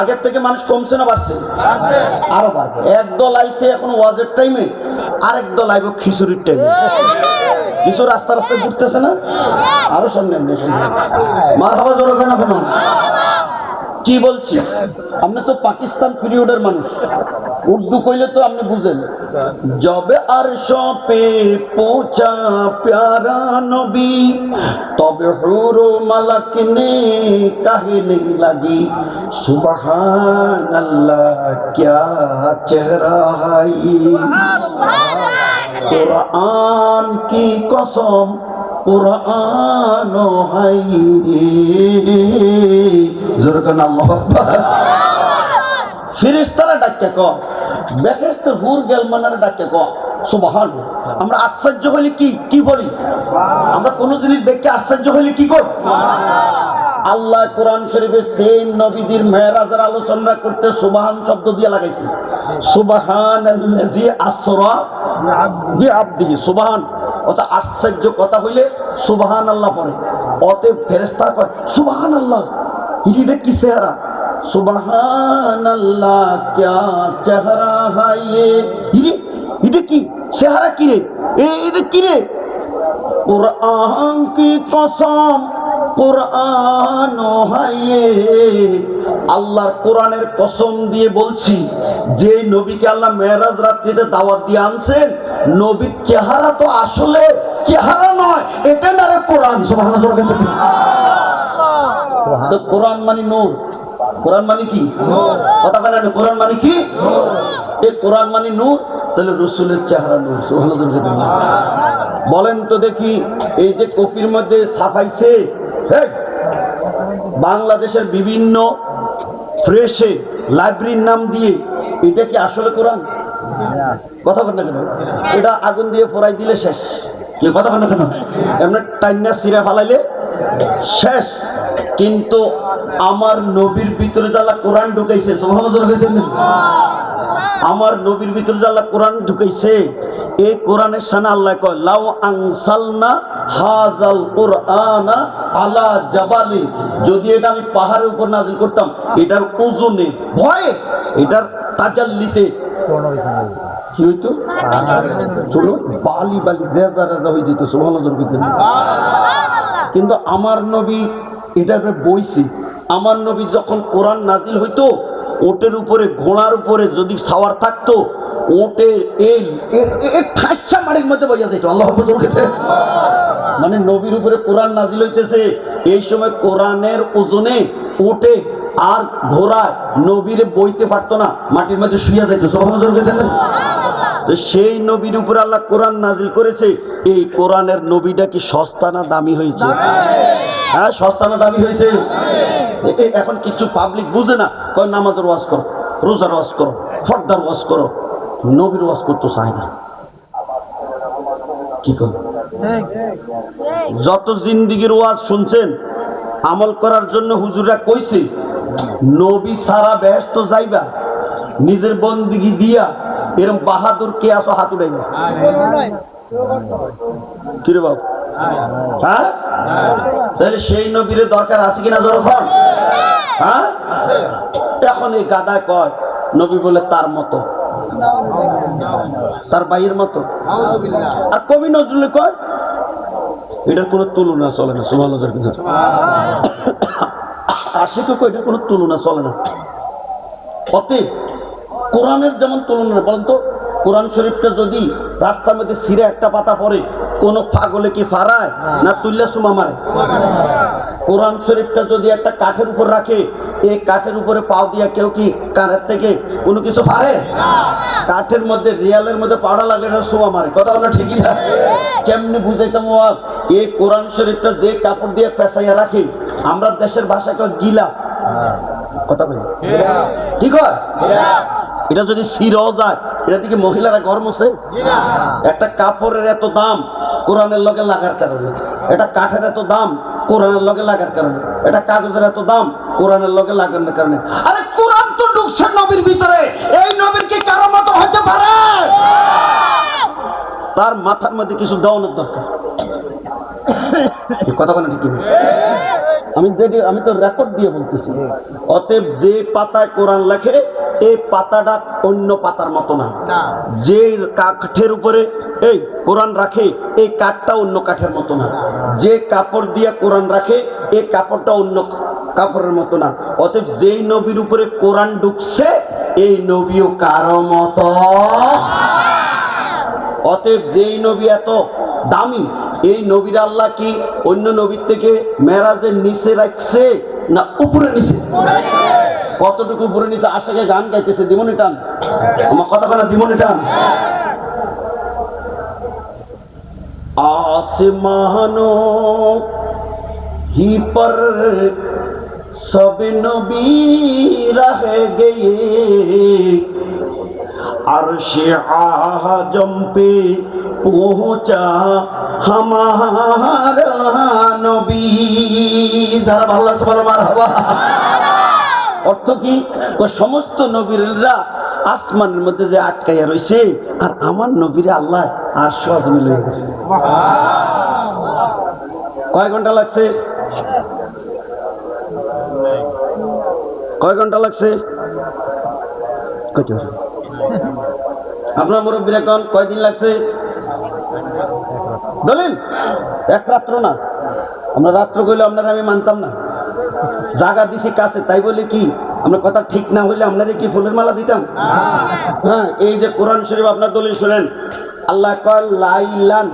আগের থেকে মানুষ কমছে না, বাড়ছে। আরও বাড়বে। এক দল আইছে এখন ওয়াজের টাইমে আরেক দল আইব খিচুড়ির টাইমে কিছু রাস্তা রাস্তায় ঘুরতেছে না? আরও সামনে। মার হাওয়া জোর না কি বলছি? আপনি তো পাকিস্তান পিরিয়ডের মানুষ। উর্দু কইলে তো আপনি বুঝেন। জবে আর পে পৌঁছা প্যারা নবী তবে হুরো মালাক নে কাহিনী লাগি। সুবহান আল্লাহ क्या চেহারা হাই। কোরআন কি কসম? কোরআন হাই জোর করে আল্লাহু ফিরিস্তারা ডাকে ক বেহেস্ত হুর গেলমানের ডাকে ক সুবহান আমরা আশ্চর্য হইলে কি কি বলি? আমরা কোন জিনিস দেখে আশ্চর্য হইলে কি কর? আল্লাহ কোরআন শরীফে সেই নবীজির মেহরাজের আলোচনা করতে সুবহান শব্দ দিয়ে লাগাইছে। সুবাহান আসরা বিআবদিহি সুবহান। অত আশ্চর্য কথা হইলে সুবাহান আল্লাহ পরে অতে ফেরেস্তা করে সুবাহান আল্লাহ হিটিটা কি চেহারা? সুবাহান আল্লাহ ক্যা চেহারা হাইয়ে হিরে কি? চেহারা কিরে এই কিরে কোরআন কি কসম কোরআন আল্লাহর কোরআনের কসম দিয়ে বলছি যে নবীকে আল্লাহ মেহরাজ রাত্রিতে দাওয়াত দিয়ে আনছেন নবীর চেহারা তো আসলে চেহারা নয় এটা না কোরআন তো কোরআন মানে নূর। কোরআন মানে কি? কথা বলেন কোরআন মানে কি? এই কোরআন মানে নূর তাহলে রসুলের চেহারা নূর বলেন তো দেখি এই যে কপির মধ্যে ছাপাইছে হেই, বাংলাদেশের বিভিন্ন ফ্রেশে লাইব্রেরির নাম দিয়ে, এটা কি আসলে কোরআন? কথা বলেন না কেন? এটা আগুন দিয়ে ফোরাই দিলে শেষ। কি কথা বলেন না কেন? এমনি টাইনা সিরা ফালাইলে শেষ। কিন্তু আমার নবীর ভিতরে যারা কোরআন ঢুকাইছে, সুবহানাল্লাহ আমার নবীর ভিতরে যে আল্লাহ কোরআন ঢুকাইছে এই কোরআনের সানে আল্লাহ কয় লাউ আনসালনা হাজাল কোরআনা আলা জাবালি। যদি এটা আমি পাহাড়ের উপর নাজিল করতাম এটার ওজনে ভয়ে এটার তাজাল্লিতে কি হইতো? শুনো বালি বালি রেজা রেজা হয়ে যেত সুবহানাল্লাহ কিন্তু আমার নবী এটা বইছে আমার নবী যখন কোরআন নাজিল হইতো ওটের উপরে, ঘোড়ার উপরে যদি সাওয়ার থাকতো মানে নবীর উপরে কোরআন নাজিল হইতেছে, এই সময় কোরআনের ওজনে ওটে আর ঘোড়ায় নবীরে বইতে পারতো না, মাটির মধ্যে শুয়ে যাইতো। সব সেই নবীর উপর আল্লাহ কোরআন নাজিল করেছে, এই কোরআনের নবীটা কি সস্তা না দামি হয়েছে? হ্যাঁ সস্তা না দামি হয়েছে? এখন কিছু পাবলিক বুঝে না, কয় নামাজের ওয়াজ করো, রোজার ওয়াজ করো, ফর্দার ওয়াজ করো, নবীর ওয়াজ করতে চায় না। কি কর যত জিন্দিগির ওয়াজ শুনছেন, আমল করার জন্য হুজুরা কইছে, নবী সারা ব্যস্ত যাইবা, নিজের বন্দিগি দিয়া এরম বাহাদুর কে আসো হাত উড়াইবা কিরে বাবু? হ্যাঁ? সেই নবীর দরকার আছে কিনা যখন হ্যাঁ? এখন এই গাদা কয়, নবী বলে তার মতো। তার বাইয়ের মতো। আর কবি নজরুল কয়, এটার কোনো তুলনা চলে না কিন্তু আশিকে এটার কোনো তুলনা চলে না। অতএব কোরআনের যেমন তুলনা বলেন তো কোরআন শরীফটা যদি রাস্তার মধ্যে ছিঁড়ে একটা পাতা পড়ে কোনো পাগলে কি ফারায় না তুললে সুমা মারে? কোরআন শরীফটা যদি একটা কাঠের উপর রাখে এই কাঠের উপরে পাও দিয়া কেউ কি কানের থেকে কোনো কিছু পারে কাঠের মধ্যে রিয়ালের মধ্যে পাড়া লাগে না সুমা মারে। কথা বলা ঠিকই না? কেমনি বুঝাইতাম এই কোরআন শরীফটা যে কাপড় দিয়ে পেঁচাইয়া রাখে আমরা দেশের ভাষায় কেউ গিলা। কথা বলি? ঠিক হয়? এটা যদি সিরও যায়, এটা দিকে মহিলারা গরম আছে একটা কাপড়ের এত দাম, কোরআনের লগে লাগার কারণে। এটা কাঠের এত দাম, কোরআনের লগে লাগার কারণে। এটা কাগজের এত দাম, কোরআনের লগে লাগানোর কারণে। আরে কোরআন তো ঢুকছে নবীর ভিতরে। এই নবীর কি কারও মতো হতে পারে? তার মাথার মধ্যে কিছু দেওয়ানোর দরকার। কথা বলে ঠিক? আমি যেটি আমি তো রেকর্ড দিয়ে বলতেছি। অতএব যে পাতায় কোরআন লেখে এই পাতাটা অন্য পাতার মতো না। যে কাঠের উপরে এই কোরআন রাখে এই কাঠটা অন্য কাঠের মতো না। যে কাপড় দিয়ে কোরআন রাখে এই কাপড়টা অন্য কাপড়ের মতো না। অতএব যেই নবীর উপরে কোরআন ঢুকছে এই নবীও কারও মতো। অতএব যেই নবী এত দামি এই নবীর আল্লাহ কি অন্য নবীর থেকে মেরাজের নিচে রাখছে না উপরে নিচে কতটুকু উপরে নিচে আশাকে গান গাইতেছে দিমনি টান আমার কথা বলা দিমনি টান आसमानों ही पर सब नबी रह गए আর সে আজম্পে পৌঁছা হামার নবী। যারা ভালো আছে অর্থ কি? সমস্ত নবীরা আসমানের মধ্যে যে আটকাইয়া রয়েছে আর আমার নবীরে আল্লাহ আর সব মিলে কয় ঘণ্টা লাগছে? কয় ঘণ্টা লাগছে? কত আপনার মুরব্বীর এখন কয়দিন লাগছে? দলিল? এক রাত্র না। আমরা রাত্র কইলে আপনারা আমি মানতাম না। জায়গা দিছি কাছে, তাই বলে কি, আমরা কথা ঠিক না হইলে আপনারা কি ফুলের মালা দিতাম? হ্যাঁ এই যে কোরআন শরীফ, আপনার দলিল শুনেন। আল্লাহ কয়, লাইলান,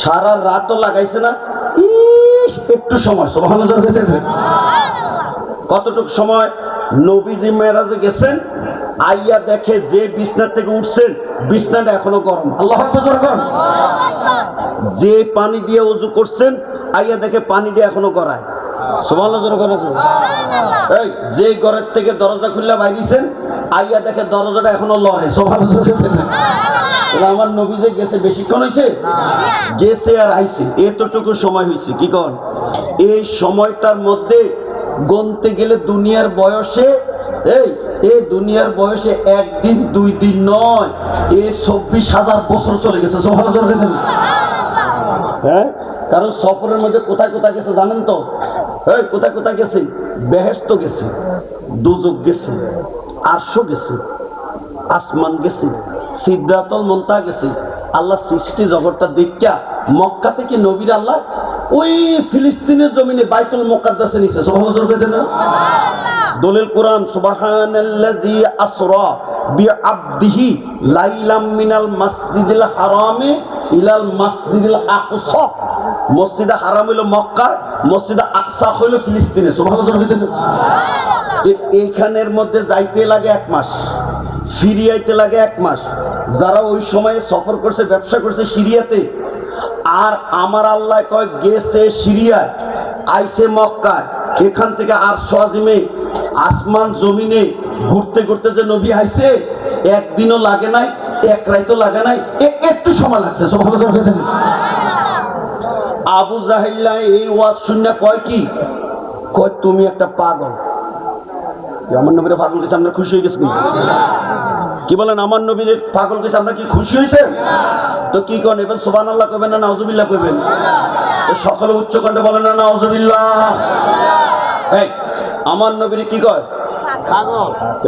সারা রাতও লাগাইছে না। একটু সময় সোভানো কতটুক সময় নবীজি মেরাজে গেছেন? আইয়া দেখে যে বিছনার থেকে উঠছেন বিছনাটা এখনও গরম। আল্লাহ গরম যে পানি দিয়ে উজু করছেন আইয়া দেখে পানি দিয়ে এখনও গড়ায়। এই যে ঘরের থেকে দরজা খুললে বাইরেছেন আইয়া দেখে দরজাটা এখনও লড়ে। সমালোচনা আমার নবী যে গেছে বেশিক্ষণ হয়েছে গেছে আর আইছে। এতটুকু সময় হয়েছে কি কর এই সময়টার মধ্যে গনতে গেলে দুনিয়ার বয়সে এই দুনিয়ার বয়সে একদিন, দুই দিন নয়, এ চব্বিশ হাজার বছর চলে গেছে হ্যাঁ? কারণ সফরের মধ্যে কোথায় কোথায় গেছে জানেন তো? এই কোথায় কোথায় গেছে? বেহেস্ত গেছে দুজক গেছে, আরশো গেছে, আসমান গেছে সিদ্ধাতল মন্তা গেছে। আল্লাহ সৃষ্টি জগৎটা দেখা মক্কা থেকে নবীর আল্লাহ ওই ফিলিস্তিনের জমিনে বাইতুল মোকাদ্দাসে নিছে। করে না? দলিল কোরআন, সুবহানাল্লাযী আসরা বিআবদিহি লাইলাম মিনাল মাসজিদিল হারামে ইলাল মাসজিদিল আকসা। মসজিদে হারাম হলো মক্কা, মসজিদে আকসা হলো ফিলিস্তিনে। সুবহানাল্লাহ এইখানের মধ্যে যাইতে লাগে এক মাস। সিরিয়াতে লাগে এক মাস। যারা ওই সময়ে সফর করছে, ব্যবসা করছে সিরিয়াতে, আর আমার আল্লাহ কয়, গেছে সিরিয়ায় আইসে মক্কায় এখান থেকে আর সজিমে আসমান জমিনে ঘুরতে ঘুরতে যে নবী আইসে একদিনও লাগে নাই, এক রাইতো লাগে নাই একটু সময় লাগছে আবু জাহিল্লা এই ওয়াজ শুনে কয় কি? কয়, তুমি একটা পাগল। আমার নবীরে পাগল গেছে আমরা খুশি হয়ে গেছি। কি বলেন আমার নবীর পাগল গেছে আমরা কি খুশি হয়েছে তো কি করেন এবার সোবান আল্লাহ কবেন না নাউজুবিল্লাহ কবেন এ সকলে উচ্চ কণ্ঠে বলেন না নাউজুবিল্লাহ। এই আমার নবীর কি কয়?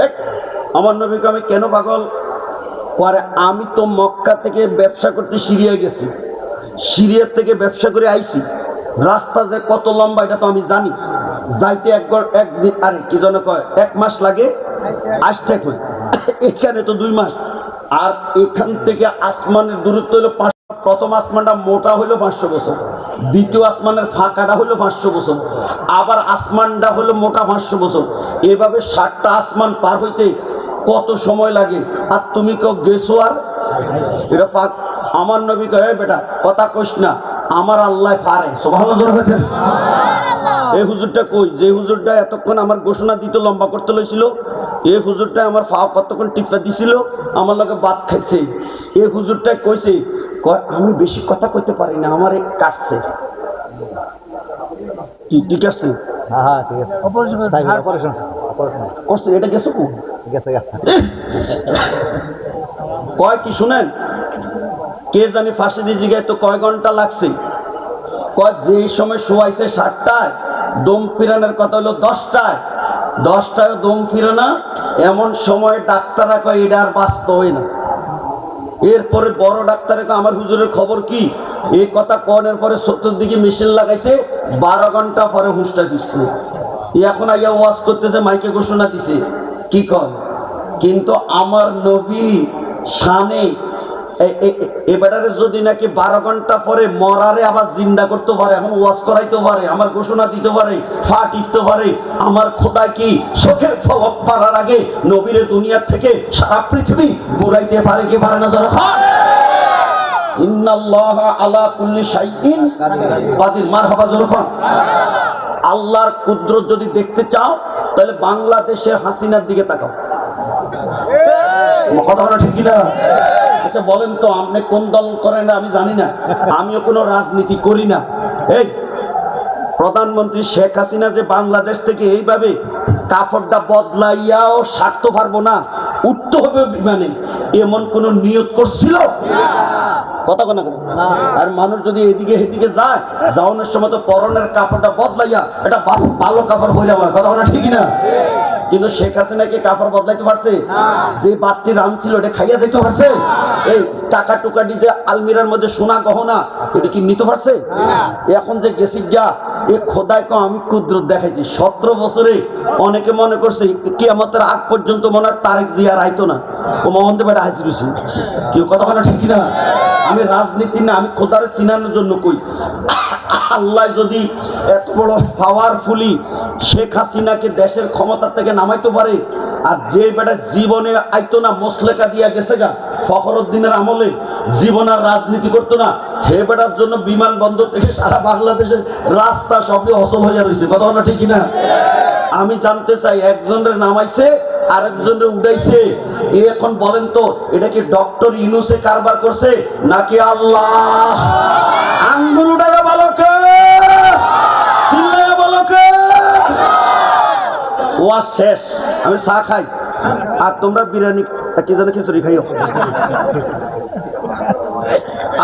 এই, আমার নবীকে আমি কেন পাগল? পরে আমি তো মক্কা থেকে ব্যবসা করতে সিরিয়া গেছি। সিরিয়ার থেকে ব্যবসা করে আইছি। রাস্তা যে কত লম্বা, এটা তো আমি জানি। যাইতে একবার একদিন আরে, কি যেন কয়, এক মাস লাগে আসতে কয় এখানে তো দুই মাস। আর এখান থেকে আসমানের দূরত্ব হলো প্রথম আসমানটা মোটা হলো পাঁচশো বছর। দ্বিতীয় আসমানের ফাঁকাটা হলো পাঁচশো বছর। আবার আসমানটা হলো মোটা পাঁচশো বছর। এভাবে ষাটটা আসমান পার হইতে কত সময় লাগে? আর তুমি কেউ গেছো আর? এটা আমার নবী কহে বেটা, কথা কইস না। আমার আল্লাহ পারে। সোভালো এই হুজুরটা কই? যে হুজুরটা এতক্ষণ আমার ঘোষণা দিতে লম্বা করতে লইছিল এই হুজুরটা আমার ফা কতক্ষণ টিপা দিছিল আমার লগে বাদ খাইছে। এই হুজুরটা কইছে কয় আমি বেশি কথা কইতে পারি না আমার কাটছে। কি ঠিক আছে হ্যাঁ হ্যাঁ ঠিক আছে। Operation operation. অপারেশন কষ্ট এটা গেছো কো? গেছে। কয় কি শুনেন? কে জানি ফাঁসি দিয়ে জিগায় তো কয় ঘণ্টা লাগছে? কয়, যে সময় শোয়াইছে সাতটায়, দম ফিরানোর কথা হলো দশটায়। দশটায় দম ফিরানা, এমন সময় ডাক্তাররা কয়, এটা আর বাঁচতে হয় না। এরপরে বড় ডাক্তারে আমার হুজুরের খবর কি? এই কথা কনের পরে সত্তর দিকে মেশিন লাগাইছে, বারো ঘণ্টা পরে হুঁসটা দিচ্ছে এখন আইয়া ওয়াজ করতেছে, মাইকে ঘোষণা দিছে। কি কর কিন্তু আমার নবী এ- এবারে যদি নাকি বারো ঘণ্টা পরে মরারে আবার জিন্দা করতে পারে এখন ওয়াজ করাইতে পারে, আমার ঘোষণা দিতে পারে ফা টিপতে পারে, আমার খোদা কি চোখের ফলক পারার আগে নবীরে দুনিয়ার থেকে সারা পৃথিবী ঘুরাইতে পারে কি পারে না যারা আল্লাহর কুদরত যদি দেখতে চাও, তাহলে বাংলাদেশের হাসিনার দিকে তাকাও। আচ্ছা বলেন তো, আপনি কোন দল করেন আমি জানি না। আমিও কোনো রাজনীতি করি না। এই, প্রধানমন্ত্রী শেখ হাসিনা যে বাংলাদেশ থেকে এইভাবে কাপড়টা বদলাইয়াও সারতে পারব না, উঠতে হবে বিমানে। এমন কোন নিয়ত করছিল? কথা কোনা আর মানুষ যদি এদিকে এদিকে যায়, যাওয়ানোর সময় তো পরনের কাপড়টা বদলাইয়া, এটা ভালো কাপড় হয়ে যাবে কথা ঠিক না কিন্তু শেখ হাসিনা কি কাপড় বদলাইতে পারছে? যে বাড়তি রাম ছিল এটা খাইয়া যেতে পারছে? এই টাকা টুকাটি যে আলমিরার মধ্যে সোনা গহনা এটা কি নিতে পারছে? এখন যে গেছি যা এ খোদায় কম আমি কুদরত দেখাইছি। সতেরো বছরে অনেকে মনে করছে কি আমাদের আগ পর্যন্ত মনে হয় তারেক জিয়ার আইতো না। ও বেটা হাজির হয়েছে। কেউ কথা বলা ঠিক না আমি রাজনীতি না আমি খোদারে চিনানোর জন্য কই। আল্লাহ যদি এত বড় পাওয়ারফুলি শেখ হাসিনাকে দেশের ক্ষমতা থেকে নামাইতে পারে। আর যে বেটা জীবনে আইতো না, মোসলেকা দিয়া গেছে গা, ফখরুদ্দিনের আমলে, জীবন আর রাজনীতি করতো না। হে বেটার জন্য বিমানবন্দর থেকে সারা বাংলাদেশের রাস্তা সবই অচল হয়ে রয়েছে কথা বলা ঠিক না আমি জানতে চাই, একজনের নামাইছে, আরেকজনের উঠাইছে এ এখন বলেন তো, এটা কি ডক্টর ইউনুসে কারবার করছে, নাকি আল্লাহ? আঙ্গুল উঠাইয়া ভালো ওয়া শেষ। আমি চা খাই। আর তোমরা বিরিয়ানি কি জানে খিচুড়ি খাইও?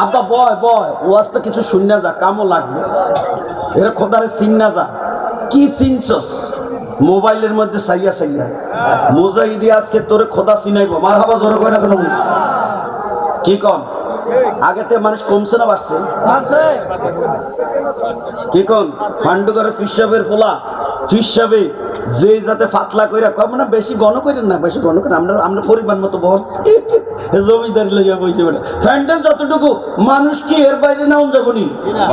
আব্বা, বয় বয় ওয়াজটা কিছু শূন্য যা, কামও লাগবে। এরা খোদারে চিন্না যা। কি চিনছস? মোবাইলের মধ্যে সাইয়া সাইয়া। মুজাহিদি আজকে তোরে খোদা চিনাইব। মার হাবা জোরে কয় না কেন কি কম? আগেতে মানুষ কমছে না বাড়ছে? কি কোন? পান্ডুগরের পিসাবের ফোলা পিসাবে যে যাতে পাতলা কইরা কম না বেশি গণ করেন না বেশি গণ করেন আমরা আমরা পরিমাণ মতো বল জমিদারি লইয়া বইছে বেটা ফ্যান্ডেল যতটুকু মানুষ কি এর বাইরে নাও যাবনি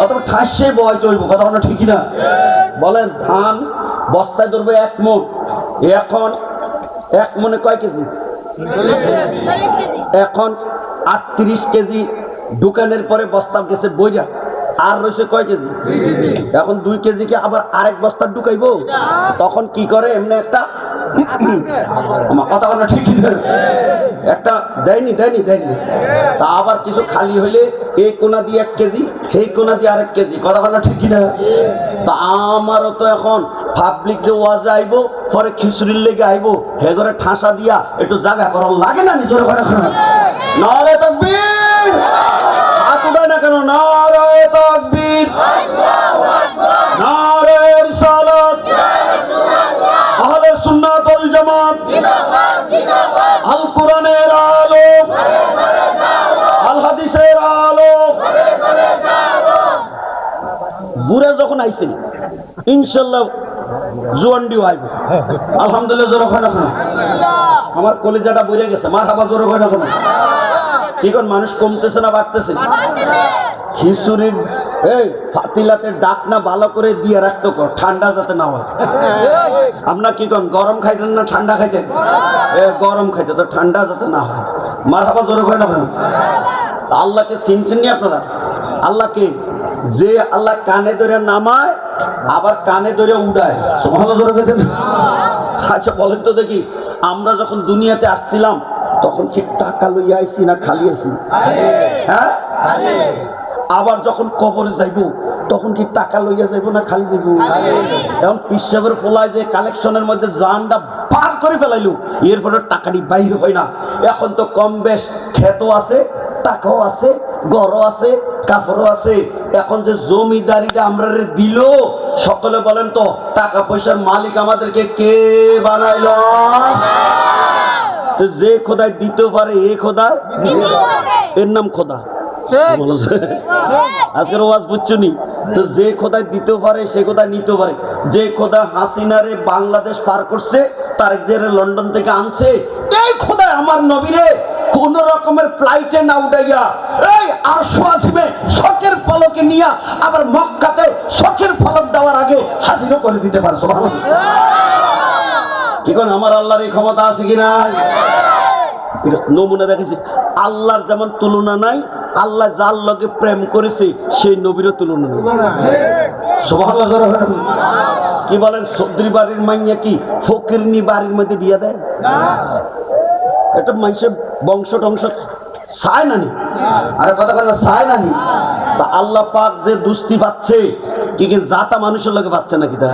অত ঠাসে বয় চলবো কথা বলা ঠিকই না। বলেন ধান বস্তায় ধরবে এক মুখ এখন এক মনে কয় কেজি। এখন আটত্রিশ কেজি দোকানের পরে বস্তা গেছে বইরা, আর রয়েছে কয় কেজি? এখন দুই কেজিকে আবার আরেক বস্তা ঢুকাইবো? তখন কি করে? এমনি একটা কথা বলা ঠিক একটা দেয়নি দেয়নি দেয়নি। তা আবার কিছু খালি হইলে এই কোনা দিয়ে এক কেজি, সেই কোনা দিয়ে আরেক কেজি, কথা বলা ঠিক না। তা আমারও তো এখন পাবলিক যে ওয়াজে আইবো, পরে খিচুড়ির লেগে আইবো হে ঘরে ঠাসা দিয়া একটু জায়গা করার লাগে না নিজের ঘরে। নারে তকবীর। হাত না কেন? নারে তকবীর। নারে রিসালাত। আহলে সুন্নাত জামাত। আল কোরআনের আলো। হাদিসের আলো। বুড়া যখন আইছেন ইনশাল্লাহ জোয়ান্ডিও আইব। আলহামদুলিল্লাহ, জোর হয় না। আমার কলেজাটা বইরে গেছে মার হাবা জোর হয় না কোন মানুষ কমতেছে না, বাড়তেছে? খিচুড়ির, এই ফাতিলাতে ডাক না ভালো করে দিয়ে রাখতো কর, ঠান্ডা যাতে না হয়। আপনার কি কোন, গরম খাইতেন না ঠান্ডা খাইতেন? গরম খাইতে, তো ঠান্ডা যাতে না হয়। মার হাবা জোরে হয় না? আল্লাহকে চিনছেন নি আপনারা? আল্লাহকে, যে আল্লাহ কানে ধরে নামায়, আবার কানে ধরে উড়ায়। সুবহানাল্লাহ জোরে গেছেন আচ্ছা বলেন তো দেখি, আমরা যখন দুনিয়াতে আসছিলাম তখন কি টাকা লইয়া আইছি না খালি আইছি? হ্যাঁ? আবার যখন কবরে যাইব, তখন কি টাকা লইয়া যাইব না খালি যাইব? এখন পিসাবের ফোলায় যে কালেকশনের মধ্যে জানটা পার করে ফেলাইলো, এরপরে টাকাটি বাইরে হয় না। এখন তো কম বেশ ক্ষেতও আছে, টাকাও আছে, ঘরও আছে, কাপড়ও আছে। এখন যে জমিদারিটা আমরা দিল, সকলে বলেন তো, টাকা পয়সার মালিক আমাদেরকে কে বানাইল? যে খোদায় দিতে পারে এ খোদায় এর নাম খোদা। আজকের ওয়াজ বুঝছ নি? তো যে খোদায় দিতেও পারে সে খোদায় নিতেও পারে। যে খোদা হাসিনারে বাংলাদেশ পার করছে তার যে লন্ডন থেকে আনছে এই খোদায় আমার নবীরে কোন রকমের ফ্লাইটে না উঠাইয়া এই আরশো আসবে শখের পলকে নিয়া আবার মক্কাতে শখের ফলক দেওয়ার আগে হাজিরও করে দিতে পারছ ভালো কি কোন আমার আল্লাহর এই ক্ষমতা আছে কি নাই? নমুনা দেখেছি। আল্লাহর যেমন তুলনা নাই আল্লাহ যার লগে প্রেম করেছে সেই নবীরও তুলনা নাই। কি বলেন সবদ্রি বাড়ির মাইয়া কি ফকিরনি বাড়ির মধ্যে বিয়ে দেয়? এটা মানুষের বংশ টংশ চায় নানি। আরে কথা কথা চায় নানি। আল্লাহ। পাক যে দুস্তি পাচ্ছে কি কি জাতা মানুষের লোকে পাচ্ছে নাকি তা?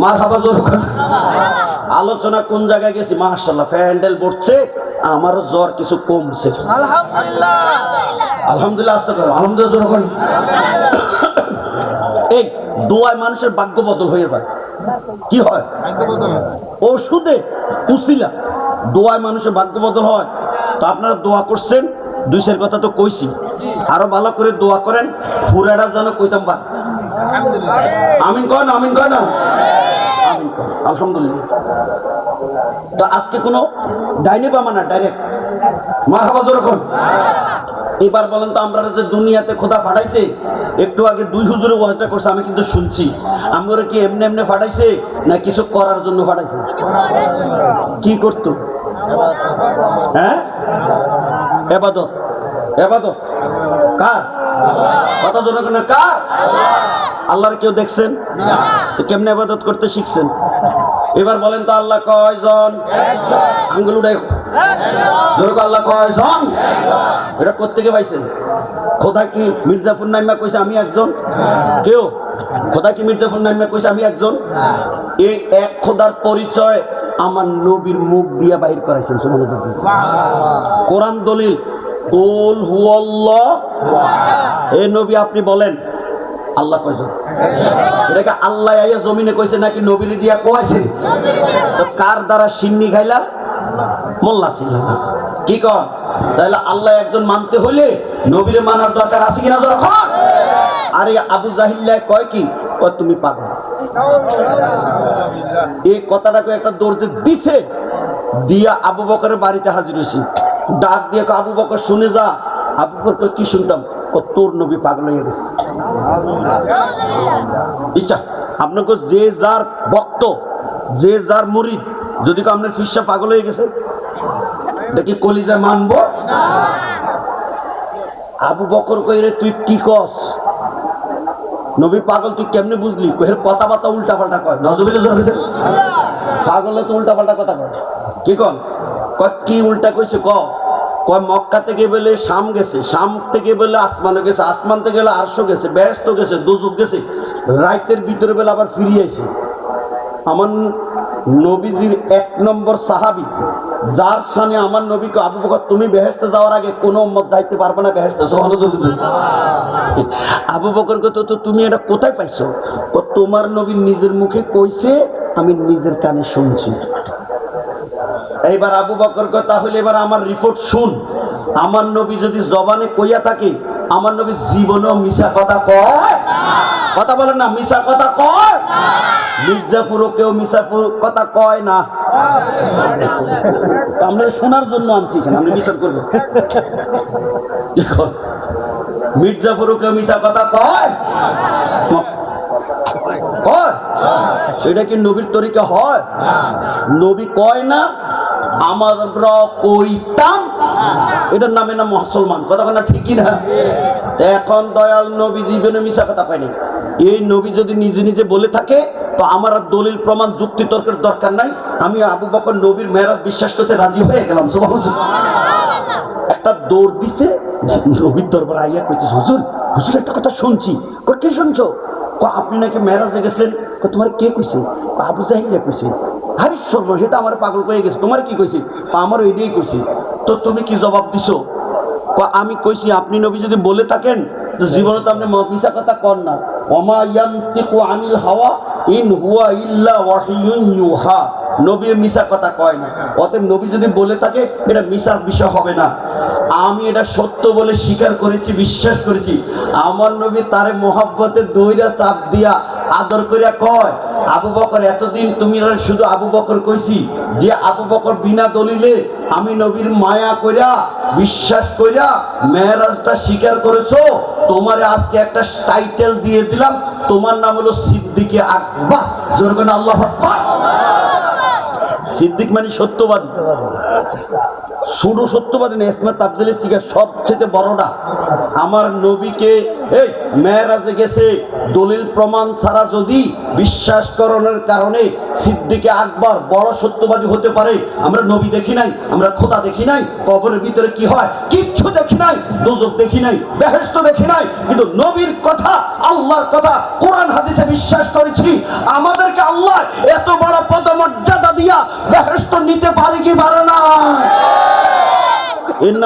মার হাবা জোর। আলোচনা কোন জায়গায় গেছি? মাশাল্লাহ প্যান্ডেল পড়ছে আমারও জ্বর কিছু কমছে। আলহামদুলিল্লাহ। আসতে আলহামদুলিল্লাহ জোর করেন। এই দোয়ায় মানুষের ভাগ্য বদল হয়ে যায়। কি হয়? ওষুধে উসিলা। দোয়ায় মানুষের ভাগ্য বদল হয়। তো আপনারা দোয়া করছেন দুইশের কথা তো কইছি। আরও ভালো করে দোয়া করেন ফুরাটা যেন কইতাম বা আমিন কয় না আমিন কয় না? আলহামদুলিল্লাহ। তো আজকে কোনো ডাইনি বামা না, ডাইরেক্ট? মা খাবা এবার বলেন তো আমরা যে দুনিয়াতে খোদা ফাটাইছে, একটু আগে দুই হুজুরে ওয়াজটা করছে, আমি কিন্তু শুনছি। আমরা কি এমনি এমনি ফাটাইছে, না কিছু করার জন্য ফাটাইছে? কি করতো? হ্যাঁ? এবাদত। এবাদত। কার? কত জন ওখানে কার? আল্লাহর কেউ দেখছেন? কেমনে আবাদত করতে শিখছেন? এবার বলেন তো আল্লাহ কয়জন? আঙ্গুল উড়াই। জোরক আল্লাহ কয়জন? এটা কোথেকে পাইছেন? খোদা কি মির্জাফর নাইমা কইছে আমি একজন? কেউ? খোদা কি মির্জাফর নাইমা কইছে আমি একজন? এই এক খোদার পরিচয় আমার নবীর মুখ দিয়ে বাহির করাইছেন কোরআন দলিল নবী, আপনি বলেন, আল্লাহ এটাকে আল্লাহ আইয়া জমিনে কইছে নাকি নবীরে দিয়া কোয়াইছে? তো কার দ্বারা সিন্নি খাইলা? মোল্লা ছিল কি কর তাহলে আল্লাহ একজন মানতে হলে নবীরে মানার দরকার আছে কিনা যখন আরে আবু জাহিল্লায় কয় কি? কয়, তুমি পাগল। এই কথাটাকে একটা দর্জে দিছে, দিয়া আবু বকরের বাড়িতে হাজির হয়েছি ডাক দিয়ে আবু বকর, শুনে যা। আবু বকর কি শুনতাম? ও তোর নবী পাগল হয়ে গেছে। ইচ্ছা আপনাকে যে যার ভক্ত, যে যার মুরিদ, যদি আপনার ফিসা পাগল হয়ে গেছে? দেখি কলিজা মানবো? আবু বকর কইরে তুই কি কস? নবী পাগল, তুই কেমনে বুঝলি? কহের কথা বার্তা উল্টা পাল্টা কয় নজবিলে পাগল তো উল্টা পাল্টা কথা কয়। কি কন? কি উল্টা কইছে, ক? কয়, মক্কা থেকে বলে শাম গেছে, শাম থেকে বলে আসমানে গেছে, আসমান থেকে গেলে আরশো গেছে ব্যস্ত গেছে দুজুক গেছে, রাইতের ভিতরে বেলা আবার ফিরিয়ে আইছে। আমার নবীজির এক নম্বর সাহাবি, যার সামনে আমার নবীকে আবু বকর, তুমি বেহেস্তে যাওয়ার আগে কোনো মত যাইতে পারবে না বেহেস্তে আবু বকরকে তো তো তুমি এটা কোথায় পাইছো? তোমার নবী নিজের মুখে কইছে, আমি নিজের কানে শুনছি। এইবার আবু বকর কয়, তাহলে এবার আমার রিপোর্ট শুন। আমার নবী যদি জবানে কইয়া থাকে আমার নবী জীবনেও মিশা কথা কয়। কথা বলেন না মিশা কথা কয়। মির্জাপুরও কেউ মিশাপুর কথা কয় না। আমরা শোনার জন্য আনছি এখানে আমরা বিচার করব। কেউ মিশা কথা কয়? কয়। এটা কি নবীর তরিকা হয়? নবী কয় না আমরা কইতাম। এটার নামে না মুসলমান। কথা না ঠিকই না। এখন দয়াল নবী জীবনে মিশা কথা পাইনি এই নবী যদি নিজে নিজে বলে থাকে, তো আমার আর দলিল, প্রমাণ, যুক্তি, তর্কের দরকার নাই। আমি আবু বকর নবীর মেয়েরা বিশ্বাস করতে রাজি হয়ে গেলাম। সুবহানাল্লাহ। একটা দৌড় দিছে, নবীর দরবার আইয়া কইছে হুজুর হুজুর, একটা কথা শুনছি। কি শুনছো? আপনি নাকি মেরাজে গেছেন? তোমার কে কইছে? বাবু জাহিলে কইছে। আরে সর্ব সেটা আমার পাগল করে গেছে। তোমার কি কইছে? আমার ওইটাই কইছে। তো তুমি কি জবাব দিছো? আমি কইছি, আপনি নবী যদি বলে থাকেন, তো জীবনে তো আপনি মিশা কথা কর না। ইয়ান্তিকু আনিল হাওয়া ইন হুয়া ইল্লা ওয়াহিয়ুন ইউহা। নবী মিশা কথা কয় না। অতএব নবী যদি বলে থাকে, এটা হবে না। আমি এটা সত্য বলে স্বীকার করেছি, বিশ্বাস করেছি। আমার নবী তারে মোহাব্বতে দইরা চাপ দিয়া আদর করিয়া কয়, আবু বকর, এতদিন তুমি শুধু আবু বকর কইছি, যে আবু বকর বিনা দলিলে আমি নবীর মায়া কইরা, বিশ্বাস কইরা মেহরাজটা স্বীকার করেছ? তোমার আজকে একটা টাইটেল দিয়ে দিলাম। তোমার নাম হলো সিদ্দিকে আকবর। জোর করে আল্লাহ সিদ্দিক মানে সত্যবাদী। সুডো সত্যবাদী না ইসমা তাবজিলের থেকে সবচেয়ে বড়টা আমার নবীকে, এই মেয়েরাজে গেছে, দলিল প্রমাণ ছাড়া যদি বিশ্বাস করণের কারণে সিদ্দিকে আকবর বড় সত্যবাদী হতে পারে, আমরা নবী দেখি নাই, আমরা খোদা দেখি নাই, কবরের ভিতরে কি হয়, কিচ্ছু দেখি নাই, দোজক দেখি নাই বেহেস্ত দেখি নাই, কিন্তু নবীর কথা, আল্লাহর কথা কোরআন হাদিসে বিশ্বাস করেছি, আমাদেরকে আল্লাহ এত বড় পদমর্যাদা দিয়া বেহেস্ত নিতে পারে কি পারে না? নাম